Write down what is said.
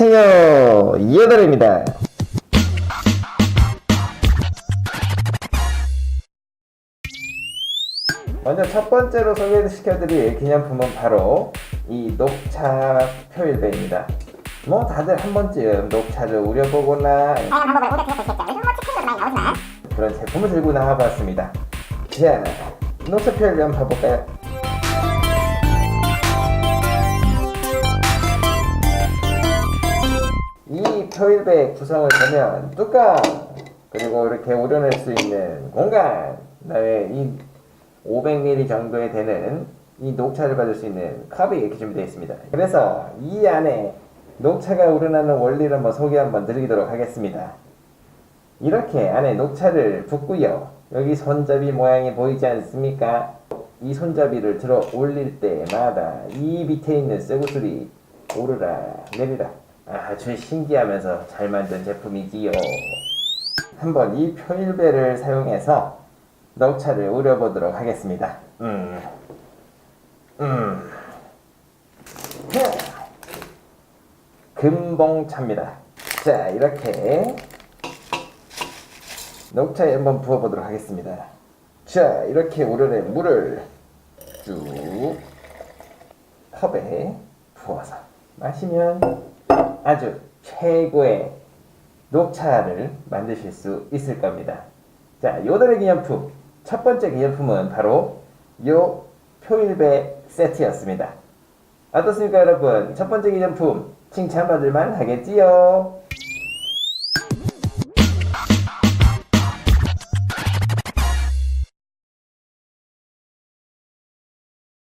테스팅요 이어달입니다 먼저 첫 번째로 소개시켜드릴 기념품은 바로 이 녹차 표일배입니다. 뭐 다들 한 번쯤 녹차를 우려보거나. 요즘 뭐 그런 제품을 들고 나와봤습니다. 자, 녹차 표일배 한번 봐볼까요? 이 표일배 구성을 보면 뚜껑 그리고 이렇게 우려낼 수 있는 공간 그다음에 이 500ml 정도에 되는 이 녹차를 받을 수 있는 컵이 이렇게 준비되어 있습니다. 그래서 이 안에 녹차가 우러나는 원리를 한번 소개 한번 드리도록 하겠습니다. 이렇게 안에 녹차를 붓고요. 여기 손잡이 모양이 보이지 않습니까? 이 손잡이를 들어 올릴 때마다 이 밑에 있는 쇠구슬이 오르라 내리라 아주 신기하면서 잘 만든 제품이지요. 한번 이 표일배를 사용해서 녹차를 우려보도록 하겠습니다. 음, 음, 자, 금봉차입니다. 자, 이렇게 녹차에 한번 부어보도록 하겠습니다. 자, 이렇게 우려낸 물을 쭉 컵에 부어서 마시면 아주 최고의 녹차를 만드실 수 있을 겁니다. 자, 요달의 기념품. 첫 번째 기념품은 바로 요 표일배 세트였습니다. 어떻습니까, 여러분? 첫 번째 기념품 칭찬받을 만 하겠지요?